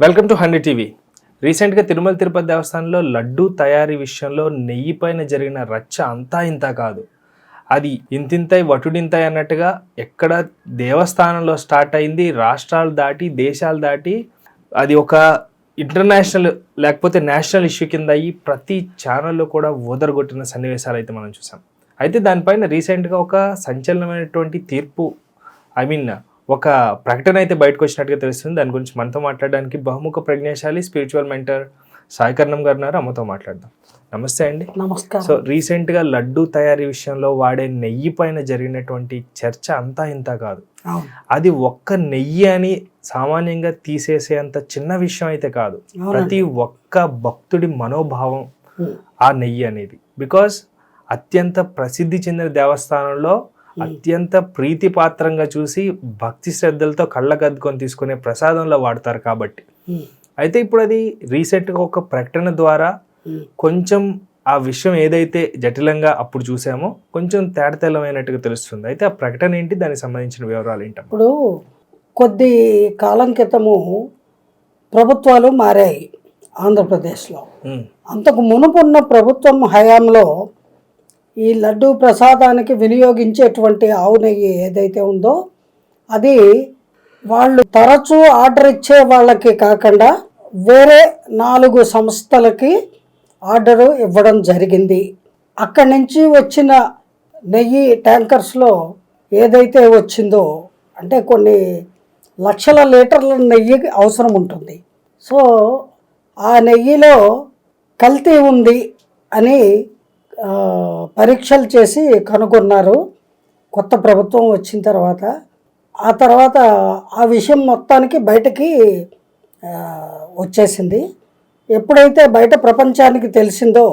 Welcome to hundred TV. రీసెంట్గా తిరుమల తిరుపతి దేవస్థానంలో లడ్డు తయారీ విషయంలో నెయ్యి పైన జరిగిన రచ్చ అంతా ఇంత కాదు. అది ఇంతింతై వటుడింతై అన్నట్టుగా ఎక్కడ దేవస్థానంలో స్టార్ట్ అయింది రాష్ట్రాలు దాటి దేశాలు దాటి అది ఒక ఇంటర్నేషనల్ లేకపోతే నేషనల్ ఇష్యూ కింద అయ్యి ప్రతి ఛానల్లో కూడా ఓదరగొట్టిన సన్నివేశాలు అయితే మనం చూసాం. అయితే దానిపైన రీసెంట్గా ఒక సంచలనమైనటువంటి తీర్పు ఐ మీన్ ఒక ప్రకటన అయితే బయటకు వచ్చినట్టుగా తెలుస్తుంది. దాని గురించి మనతో మాట్లాడడానికి బహుముఖ ప్రజ్ఞాశాలి స్పిరిచువల్ మెంటర్ సాయికర్ణం గారు ఉన్నారు. అమ్మతో మాట్లాడదాం. నమస్తే అండి. నమస్కారం. సో రీసెంట్గా లడ్డు తయారీ విషయంలో వాడే నెయ్యి పైన జరిగినటువంటి చర్చ అంతా ఇంత కాదు. అది ఒక్క నెయ్యి అని సామాన్యంగా తీసేసేంత చిన్న విషయం అయితే కాదు. ప్రతి ఒక్క భక్తుడి మనోభావం ఆ నెయ్యి అనేది. బికాస్ అత్యంత ప్రసిద్ధి చెందిన దేవస్థానంలో అత్యంత ప్రీతిపాత్రంగా చూసి భక్తి శ్రద్ధలతో కళ్ళకద్దుకొని తీసుకునే ప్రసాదంలో వాడతారు కాబట్టి. అయితే ఇప్పుడు అది రీసెంట్గా ఒక ప్రకటన ద్వారా. కొంచెం ఆ విషయం ఏదైతే జటిలంగా అప్పుడు చూసామో కొంచెం తేడతెల్లమైనట్టుగా తెలుస్తుంది. అయితే ఆ ప్రకటన ఏంటి? దానికి సంబంధించిన వివరాలు ఏంటమ్మా? ఇప్పుడు కొద్ది కాలం క్రితము ప్రభుత్వాలు మారాయి ఆంధ్రప్రదేశ్లో. అంతకు మునుపున్న ప్రభుత్వం హయాంలో ఈ లడ్డు ప్రసాదానికి వినియోగించేటువంటి ఆవు నెయ్యి ఏదైతే ఉందో అది వాళ్ళు తరచూ ఆర్డర్ ఇచ్చే వాళ్ళకి కాకుండా వేరే నాలుగు సంస్థలకి ఆర్డరు ఇవ్వడం జరిగింది. అక్కడి నుంచి వచ్చిన నెయ్యి ట్యాంకర్స్లో ఏదైతే వచ్చిందో అంటే కొన్ని లక్షల లీటర్ల నెయ్యి అవసరం ఉంటుంది. సో ఆ నెయ్యిలో కల్తీ ఉంది అని పరీక్షలు చేసి కనుగొన్నారు. కొత్త ప్రభుత్వం వచ్చిన తర్వాత. ఆ తర్వాత ఆ విషయం మొత్తానికి బయటకి వచ్చేసింది. ఎప్పుడైతే బయట ప్రపంచానికి తెలిసిందో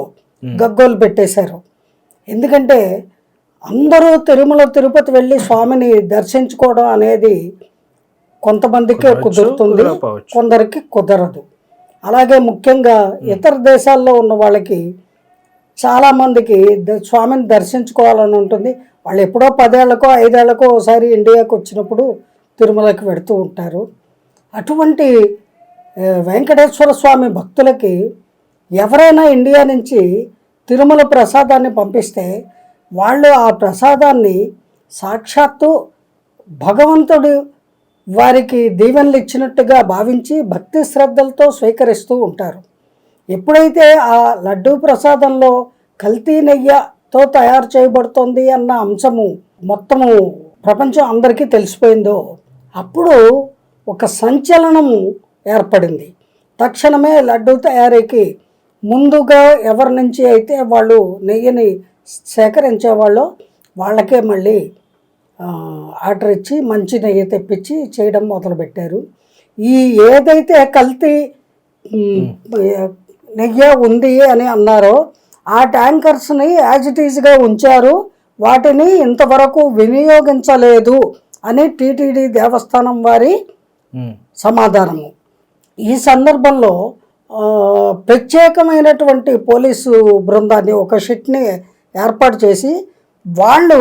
గగ్గోలు పెట్టేశారు. ఎందుకంటే అందరూ తిరుమల తిరుపతి వెళ్ళి స్వామిని దర్శించుకోవడం అనేది కొంతమందికే కుదురుతుంది. కొందరికి కుదరదు. అలాగే ముఖ్యంగా ఇతర దేశాల్లో ఉన్న వాళ్ళకి చాలామందికి ద- స్వామిని దర్శించుకోవాలని ఉంటుంది. వాళ్ళు ఎప్పుడో పదేళ్ళకో ఐదేళ్ళకో ఒకసారి ఇండియాకు వచ్చినప్పుడు తిరుమలకి వెడుతూ ఉంటారు. అటువంటి వెంకటేశ్వర స్వామి భక్తులకి ఎవరైనా ఇండియా నుంచి తిరుమల ప్రసాదాన్ని పంపిస్తే వాళ్ళు ఆ ప్రసాదాన్ని సాక్షాత్తు భగవంతుడు వారికి దీవెనలు ఇచ్చినట్టుగా భావించి భక్తి శ్రద్ధలతో స్వీకరిస్తూ ఉంటారు. ఎప్పుడైతే ఆ లడ్డూ ప్రసాదంలో కల్తీ నెయ్యతో తయారు చేయబడుతుంది అన్న అంశము మొత్తము ప్రపంచం అందరికీ తెలిసిపోయిందో అప్పుడు ఒక సంచలనము ఏర్పడింది. తక్షణమే లడ్డూ తయారీకి ముందుగా ఎవరి నుంచి అయితే వాళ్ళు నెయ్యిని సేకరించేవాళ్ళో వాళ్ళకే మళ్ళీ ఆర్డర్ ఇచ్చి మంచి నెయ్యి తెప్పించి చేయడం మొదలుపెట్టారు. ఈ ఏదైతే కల్తీ నెయ్యి ఉంది అని అన్నారో. ఆ ట్యాంకర్స్ని యాజ్ ఇట్ ఈజ్గా ఉంచారు. వాటిని ఇంతవరకు వినియోగించలేదు అని టీటీడీ దేవస్థానం వారి సమాధానము. ఈ సందర్భంలో ప్రత్యేకమైనటువంటి పోలీసు బృందాన్ని ఒక షిట్ని ఏర్పాటు చేసి వాళ్ళు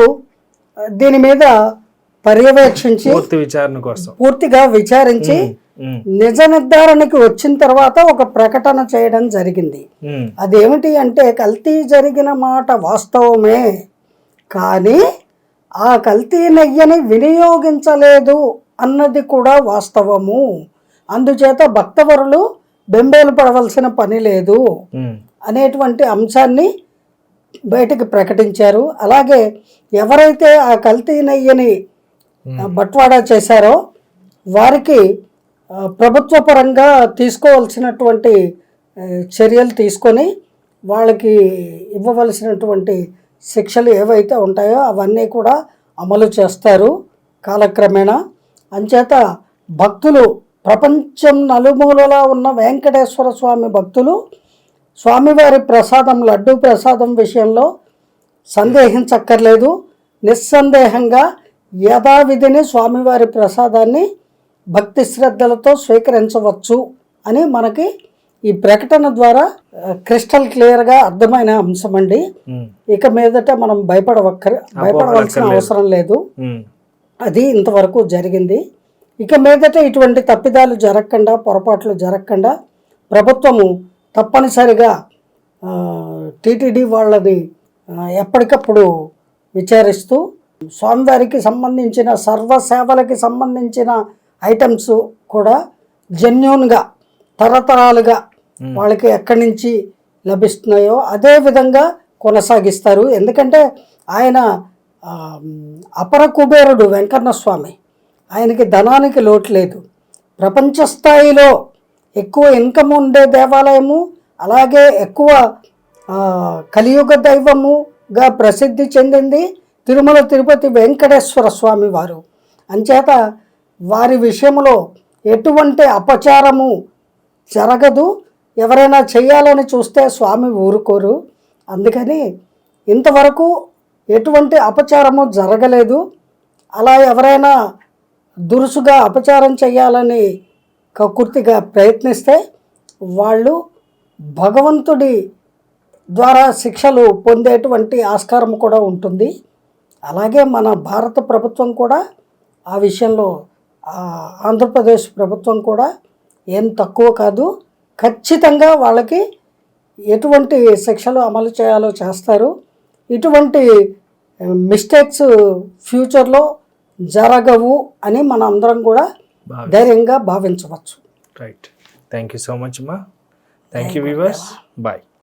దీని మీద పర్యవేక్షించి పూర్తి విచారణ కోసం. పూర్తిగా విచారించి నిజ నిర్ధారణకి వచ్చిన తర్వాత ఒక ప్రకటన చేయడం జరిగింది. అదేమిటి అంటే కల్తీ జరిగిన మాట వాస్తవమే కానీ ఆ కల్తీ నెయ్యని వినియోగించలేదు అన్నది కూడా వాస్తవము. అందుచేత భక్తవరులు బెంబేలు పడవలసిన పని లేదు అనేటువంటి అంశాన్ని బయటకు ప్రకటించారు. అలాగే ఎవరైతే ఆ కల్తీ నెయ్యిని బట్వాడా చేశారో వారికి ప్రభుత్వ పరంగా తీసుకోవాల్సినటువంటి చర్యలు తీసుకొని వాళ్ళకి ఇవ్వవలసినటువంటి శిక్షలు ఏవైతే ఉంటాయో అవన్నీ కూడా అమలు చేస్తారు కాలక్రమేణా. అంచేత భక్తులు ప్రపంచం నలుమూలలా ఉన్న వెంకటేశ్వర స్వామి భక్తులు స్వామివారి ప్రసాదం లడ్డూ ప్రసాదం విషయంలో సందేహించక్కర్లేదు. నిస్సందేహంగా యథావిధిని స్వామివారి ప్రసాదాన్ని భక్తి శ్రద్ధలతో స్వీకరించవచ్చు అని మనకి ఈ ప్రకటన ద్వారా క్రిస్టల్ క్లియర్గా అర్థమైన అంశం అండి. ఇక మీదట మనం భయపడవక్కర భయపడవలసిన అవసరం లేదు. అది ఇంతవరకు జరిగింది. ఇక మీదట ఇటువంటి తప్పిదాలు జరగకుండా పొరపాట్లు జరగకుండా ప్రభుత్వము తప్పనిసరిగా టీటీడీ వాళ్ళని ఎప్పటికప్పుడు విచారిస్తూ స్వామివారికి సంబంధించిన సర్వ సేవలకి సంబంధించిన ఐటమ్స్ కూడా జెన్యున్గా తరతరాలుగా వాళ్ళకి ఎక్కడి నుంచి లభిస్తున్నాయో అదే విధంగా కొనసాగిస్తారు. ఎందుకంటే ఆయన అపర కుబేరుడు వెంకన్న స్వామి ఆయనకి ధనానికి లోటు లేదు. ప్రపంచ స్థాయిలో ఎక్కువ ఇన్కమ్ ఉండే దేవాలయము అలాగే ఎక్కువ కలియుగ దైవముగా ప్రసిద్ధి చెందింది తిరుమల తిరుపతి వెంకటేశ్వర స్వామి వారు. అంచేత వారి విషయంలో ఎటువంటి అపచారము జరగదు. ఎవరైనా చేయాలని చూస్తే స్వామి ఊరుకోరు. అందుకని ఇంతవరకు ఎటువంటి అపచారము జరగలేదు. అలా ఎవరైనా దురుసుగా అపచారం చేయాలని కకుర్తిగా ప్రయత్నిస్తే వాళ్ళు భగవంతుడి ద్వారా శిక్షలు పొందేటువంటి ఆస్కారం కూడా ఉంటుంది. అలాగే మన భారత ప్రభుత్వం కూడా ఆ విషయంలో ఆంధ్రప్రదేశ్ ప్రభుత్వం కూడా ఏం తక్కువ కాదు ఖచ్చితంగా వాళ్ళకి ఎటువంటి శిక్షలు అమలు చేయాలో చేస్తారు. ఇటువంటి మిస్టేక్స్ ఫ్యూచర్లో జరగవు అని మన అందరం కూడా ధైర్యంగా భావించవచ్చు. Right thank you so much అమ్మా థ్యాంక్ యూ వివర్స్ బాయ్